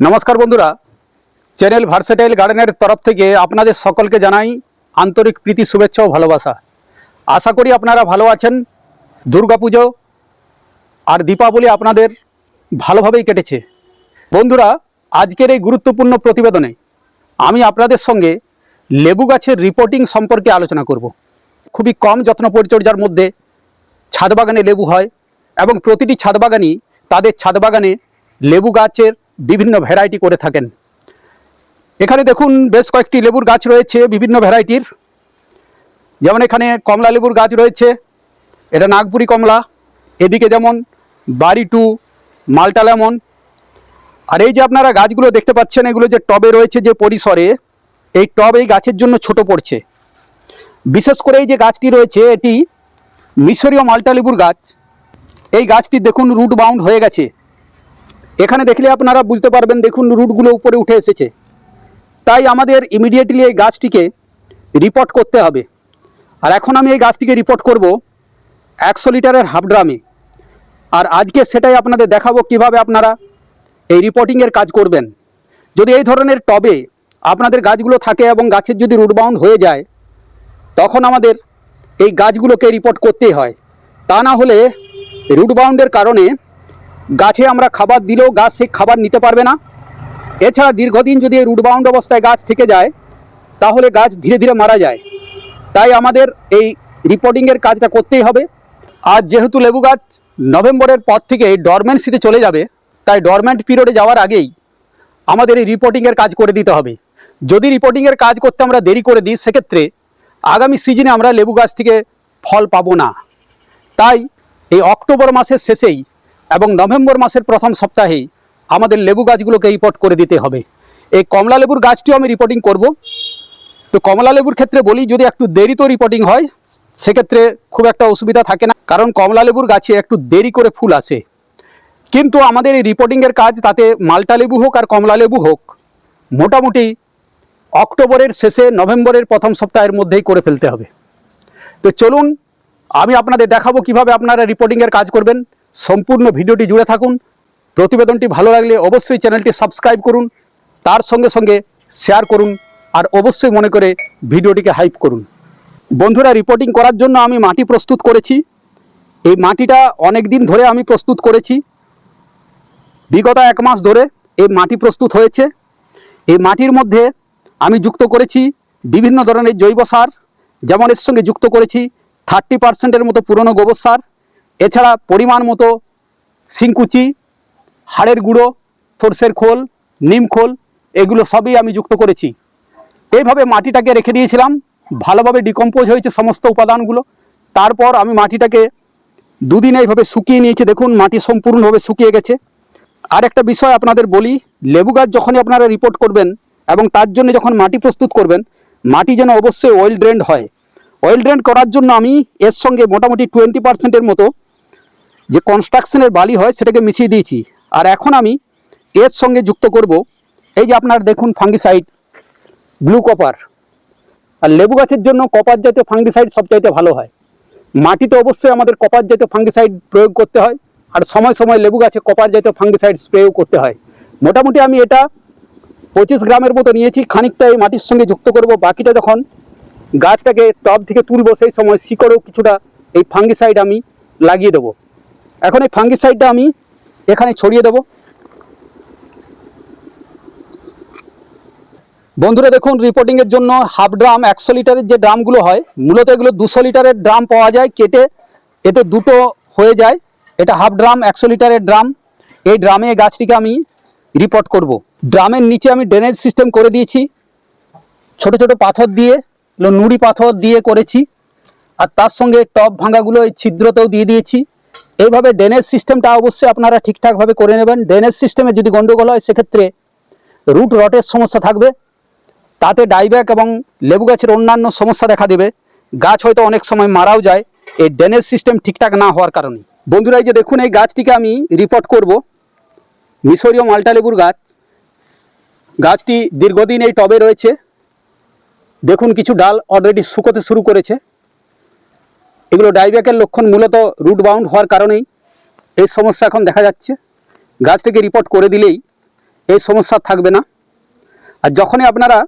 নমস্কার বন্ধুরা। Channel versatile গার্ডেনের তরফ থেকে আপনাদের সকলকে জানাই আন্তরিক প্রীতি, শুভেচ্ছা ও ভালোবাসা। আশা করি আপনারা ভালো আছেন। দুর্গাপুজো আর দীপাবলি আপনাদের ভালোভাবেই কেটেছে। বন্ধুরা, আজকের এই গুরুত্বপূর্ণ প্রতিবেদনে আমি আপনাদের সঙ্গে লেবু গাছের রিপোর্টিং সম্পর্কে আলোচনা করব। খুবই কম যত্ন পরিচর্যার মধ্যে ছাদ বাগানে লেবু হয় এবং প্রতিটি ছাদ বাগানই তাদের ছাদ বাগানে লেবু গাছের বিভিন্ন ভ্যারাইটি করে থাকেন। এখানে দেখুন বেশ কয়েকটি লেবুর গাছ রয়েছে বিভিন্ন ভ্যারাইটির যেমন এখানে কমলা লেবুর গাছ রয়েছে, এটা নাগপুরি কমলা, এদিকে যেমন বাড়ি টু, মাল্টা লেমন। আর এই যে আপনারা গাছগুলো দেখতে পাচ্ছেন, এগুলো যে টবে রয়েছে যে পরিসরে, এই টব এই গাছের জন্য ছোট পড়ছে। বিশেষ করে এই যে গাছটি রয়েছে, এটি মিশরীয় মাল্টা লেবুর গাছ। এই গাছটি দেখুন রুট বাউন্ড হয়ে গেছে। এখানে দেখলে আপনারা বুঝতে পারবেন, দেখুন রুটগুলো উপরে উঠে এসেছে। তাই আমাদের ইমিডিয়েটলি এই গাছটিকে রিপোর্ট করতে হবে। আর এখন আমি এই গাছটিকে রিপোর্ট করব একশো লিটারের হাফ ড্রামে। আর আজকে সেটাই আপনাদের দেখাবো কীভাবে আপনারা এই রিপোর্টিংয়ের কাজ করবেন। যদি এই ধরনের টবে আপনাদের গাছগুলো থাকে এবং গাছের যদি রুট বাউন্ড হয়ে যায়, তখন আমাদের এই গাছগুলোকে রিপোর্ট করতেই হয়। তা না হলে রুট বাউন্ডের কারণে গাছে আমরা খাবার দিলেও গাছ সেই খাবার নিতে পারবে না। এছাড়া দীর্ঘদিন যদি এই রুট বাউন্ড অবস্থায় গাছ থেকে যায়, তাহলে গাছ ধীরে ধীরে মারা যায়। তাই আমাদের এই রিপোর্টিংয়ের কাজটা করতেই হবে। আর যেহেতু লেবু গাছ নভেম্বরের পর থেকে ডরমেন্সিতে চলে যাবে, তাই ডরমেন্ট পিরিয়ডে যাওয়ার আগেই আমাদের এই রিপোর্টিংয়ের কাজ করে দিতে হবে। যদি রিপোর্টিংয়ের কাজ করতে আমরা দেরি করে দিই, সেক্ষেত্রে আগামী সিজনে আমরা লেবু গাছ থেকে ফল পাবো না। তাই এই অক্টোবর মাসের শেষেই এবং নভেম্বর মাসের প্রথম সপ্তাহেই আমাদের লেবু গাছগুলোকে রিপোর্ট করে দিতে হবে। এই কমলা লেবুর গাছটিও আমি রিপোর্টিং করব। তো কমলা লেবুর ক্ষেত্রে বলি, যদি একটু দেরিতে রিপোর্টিং হয়, সেক্ষেত্রে খুব একটা অসুবিধা থাকে না, কারণ কমলা লেবুর গাছে একটু দেরি করে ফুল আসে। কিন্তু আমাদের এই রিপোর্টিংয়ের কাজ তাতে মাল্টা লেবু হোক আর কমলা লেবু হোক, মোটামুটি অক্টোবরের শেষে নভেম্বরের প্রথম সপ্তাহের মধ্যেই করে ফেলতে হবে। তো চলুন, আমি আপনাদের দেখাবো কীভাবে আপনারা রিপোর্টিংয়ের কাজ করবেন। সম্পূর্ণ ভিডিওটি জুড়ে থাকুন। প্রতিবেদনটি ভালো লাগলে অবশ্যই চ্যানেলটি সাবস্ক্রাইব করুন, তার সঙ্গে সঙ্গে শেয়ার করুন, আর অবশ্যই মনে করে ভিডিওটিকে হাইপ করুন। বন্ধুরা রিপোর্টিং করার জন্য আমি মাটি প্রস্তুত করেছি। এই মাটিটা অনেক দিন ধরে আমি প্রস্তুত করেছি। বিগত এক মাস ধরে এই মাটি প্রস্তুত হয়েছে। এই মাটির মধ্যে আমি যুক্ত করেছি বিভিন্ন ধরনের জৈব সার, যেমন এর সঙ্গে যুক্ত করেছি থার্টি পার্সেন্টের মতো পুরনো গোবর সার এছাড়া পরিমাণ মতো শিংকুচি, হাড়ের গুঁড়ো, সর্ষের খোল, নিম খোল, এগুলো সবই আমি যুক্ত করেছি। এইভাবে মাটিটাকে রেখে দিয়েছিলাম, ভালোভাবে ডিকম্পোজ হয়েছে সমস্ত উপাদানগুলো। তারপর আমি মাটিটাকে দুদিন এইভাবে শুকিয়ে নিয়েছি। দেখুন, মাটি সম্পূর্ণভাবে শুকিয়ে গেছে। আর একটা বিষয় আপনাদের বলি, লেবু গাছ যখনই আপনারা রিপোর্ট করবেন এবং তার জন্য যখন মাটি প্রস্তুত করবেন, মাটি যেন অবশ্যই অয়েল ড্রেন্ড হয়। অয়েল ড্রেন্ড করার জন্য আমি এর সঙ্গে মোটামুটি টোয়েন্টি পার্সেন্টের মতো যে কনস্ট্রাকশনের বালি হয় সেটাকে মিশিয়ে দিয়েছি। আর এখন আমি এর সঙ্গে যুক্ত করব, এই যে আপনার দেখুন ফাঙ্গিসাইড ব্লু কপার আর লেবু গাছের জন্য কপার জাতীয় ফাঙ্গিসাইড সবচাইতে ভালো হয়। মাটিতে অবশ্যই আমাদের কপার জাতীয় ফাঙ্গিসাইড প্রয়োগ করতে হয়, আর সময় সময় লেবু গাছে কপার জাতীয় ফাঙ্গিসাইড স্প্রেও করতে হয়। মোটামুটি আমি এটা পঁচিশ গ্রামের মতো নিয়েছি, খানিকটা এই মাটির সঙ্গে যুক্ত করব, বাকিটা যখন গাছটাকে টব থেকে তুলব, সেই সময় শিকড়েও কিছুটা এই ফাঙ্গিসাইড আমি লাগিয়ে দেবো। এখন এই ফাঙ্গিসাইডটা আমি এখানে ছড়িয়ে দেবো। বন্ধুরা দেখুন রিপোর্টিংয়ের জন্য হাফ ড্রাম একশো লিটারের যে ড্রামগুলো হয়, মূলত এগুলো দুশো লিটারের ড্রাম পাওয়া যায় কেটে, এতে দুটো হয়ে যায়। এটা হাফ ড্রাম একশো লিটারের ড্রাম। এই ড্রামে গাছটিকে আমি রিপোর্ট করব। ড্রামের নিচে আমি ড্রেনেজ সিস্টেম করে দিয়েছি। ছোট ছোট পাথর দিয়ে নুড়ি পাথর দিয়ে করেছি। আর তার সঙ্গে টপ ভাঙাগুলো এই ছিদ্রতেও দিয়ে দিয়েছি। এইভাবে ড্রেনেজ সিস্টেমটা অবশ্যই আপনারা ঠিকঠাকভাবে করে নেবেন। ড্রেনেজ সিস্টেমে যদি গন্ডগোল হয়, সেক্ষেত্রে রুট রটের সমস্যা থাকবে। তাতে ডাইব্যাক এবং লেবু গাছের অন্যান্য সমস্যা দেখা দেবে। গাছ হয়তো অনেক সময় মারাও যায়। এই ড্রেনেজ সিস্টেম ঠিকঠাক না হওয়ার কারণে। বন্ধুরা, এই যে দেখুন, এই গাছটিকে আমি রিপোর্ট করব। মিশরীয় মাল্টা লেবুর গাছ। গাছটি দীর্ঘদিন এই টবে রয়েছে। দেখুন, কিছু ডাল অলরেডি শুকোতে শুরু করেছে। এগুলো ডাইব্যাকের লক্ষণ মূলত রুট বাউন্ড হওয়ার কারণেই এই সমস্যা এখন দেখা যাচ্ছে। গাছটিকে রিপোর্ট করে দিলেই এই সমস্যা থাকবে না। আর যখনই আপনারা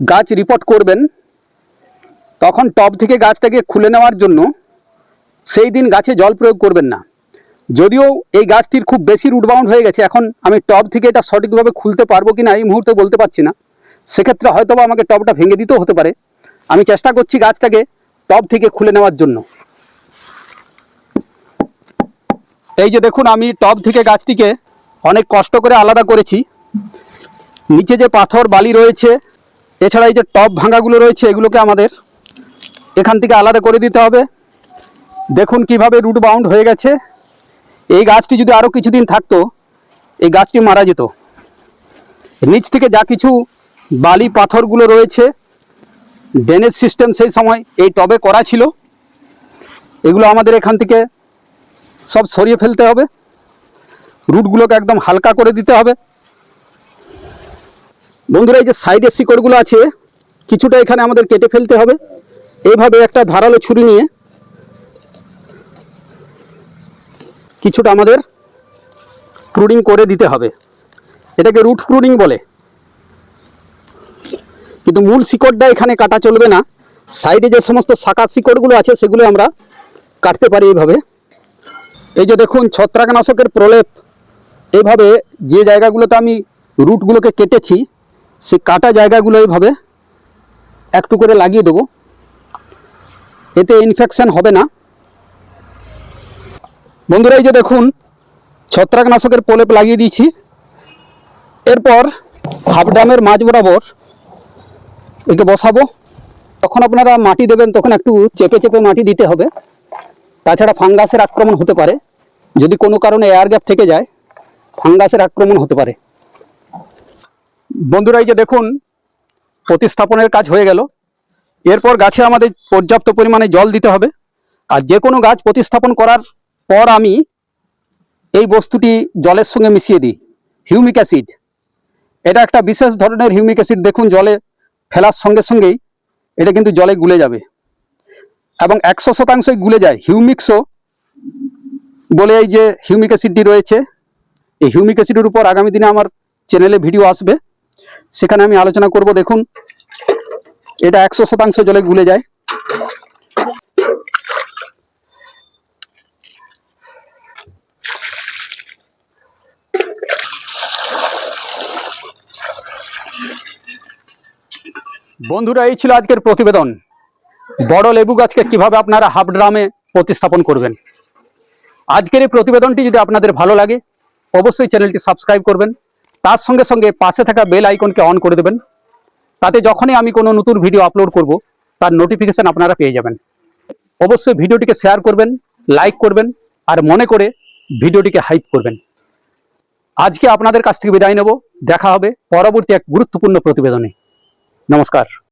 গাছ রিপোর্ট করবেন, তখন টব থেকে গাছটাকে খুলে নেওয়ার জন্য সেই দিন গাছে জল প্রয়োগ করবেন না। যদিও এই গাছটির খুব বেশি রুটবাউন্ড হয়ে গেছে, এখন আমি টব থেকে এটা সঠিকভাবে খুলতে পারব কি না এই মুহূর্তে বলতে পারছি না। সেক্ষেত্রে হয়তোবা আমাকে টবটা ভেঙে দিতেও হতে পারে। আমি চেষ্টা করছি গাছটাকে টব থেকে খুলে নেওয়ার জন্য। এই যে দেখুন, আমি টব থেকে গাছটিকে অনেক কষ্ট করে আলাদা করেছি। নিচে যে পাথর, বালি রয়েছে, এছাড়া এই যে টব ভাঙাগুলো রয়েছে, এগুলোকে আমাদের এখান থেকে আলাদা করে দিতে হবে। দেখুন কীভাবে রুট বাউন্ড হয়ে গেছে। এই গাছটি যদি আরও কিছুদিন থাকতো, এই গাছটি মারা যেত। নিচ থেকে যা কিছু বালি, পাথরগুলো রয়েছে ড্রেনেজ সিস্টেম সেই সময় এই টবে করা ছিল। এগুলো আমাদের এখান থেকে সব সরিয়ে ফেলতে হবে। রুটগুলোকে একদম হালকা করে দিতে হবে। বন্ধুরা, এই যে সাইডের শিকড়গুলো আছে, কিছুটা এখানে আমাদের কেটে ফেলতে হবে। এইভাবে একটা ধারালো ছুরি নিয়ে কিছুটা আমাদের প্রুডিং করে দিতে হবে। এটাকে রুট প্রুডিং বলে। কিন্তু মূল শিকড়টা এখানে কাটা চলবে না। সাইডে যে সমস্ত শাখা শিকড়গুলো আছে, সেগুলো আমরা কাটতে পারি এইভাবে। এই যে দেখুন, ছত্রাকনাশকের প্রলেপ। এভাবে যে জায়গাগুলোতে আমি রুটগুলোকে কেটেছি, সেই কাটা জায়গাগুলো এইভাবে একটু করে লাগিয়ে দেবো। এতে ইনফেকশান হবে না। বন্ধুরা, এই যে দেখুন, ছত্রাকনাশকের প্রলেপ লাগিয়ে দিয়েছি। এরপর হাফ ড্যামের মাঝ বরাবর একে বসাবো। তখন আপনারা মাটি দেবেন, তখন একটু চেপে চেপে মাটি দিতে হবে। তাছাড়া ফাঙ্গাসের আক্রমণ হতে পারে। যদি কোনো কারণে এয়ার গ্যাপ থেকে যায়, ফাঙ্গাসের আক্রমণ হতে পারে। বন্ধুরা, এই যে দেখুন, প্রতিস্থাপনের কাজ হয়ে গেল। এরপর গাছে আমাদের পর্যাপ্ত পরিমাণে জল দিতে হবে। আর যে কোনো গাছ প্রতিস্থাপন করার পর আমি এই বস্তুটি জলের সঙ্গে মিশিয়ে দিই। Humic acid. এটা একটা বিশেষ ধরনের হিউমিক অ্যাসিড। দেখুন, জলে ফেলার সঙ্গে সঙ্গেই এটা কিন্তু জলে গুলে যাবে। এবং একশো শতাংশই গুলে যায়। হিউমিক্সও বলে এই যে হিউমিক অ্যাসিডটি রয়েছে। এই হিউমিক অ্যাসিডের উপর আগামী দিনে আমার চ্যানেলে ভিডিও আসবে। সেখানে আমি আলোচনা করব। দেখুন, এটা একশো শতাংশ জলে গুলে যায়। বন্ধুরা, এই ছিল আজকের প্রতিবেদন। বড় লেবু গাছকে কীভাবে আপনারা হাফ ড্রামে প্রতিস্থাপন করবেন? আজকের এই প্রতিবেদনটি যদি আপনাদের ভালো লাগে, অবশ্যই চ্যানেলটি সাবস্ক্রাইব করবেন। তার সঙ্গে সঙ্গে পাশে থাকা বেল আইকনকে অন করে দেবেন। তাতে যখনই আমি কোনো নতুন ভিডিও আপলোড করব, তার নোটিফিকেশন আপনারা পেয়ে যাবেন। অবশ্যই ভিডিওটিকে শেয়ার করবেন, লাইক করবেন, আর মনে করে ভিডিওটিকে হাইপ করবেন। আজকে আপনাদের কাছ থেকে বিদায় নেব। দেখা হবে পরবর্তী এক গুরুত্বপূর্ণ প্রতিবেদনে। নমস্কার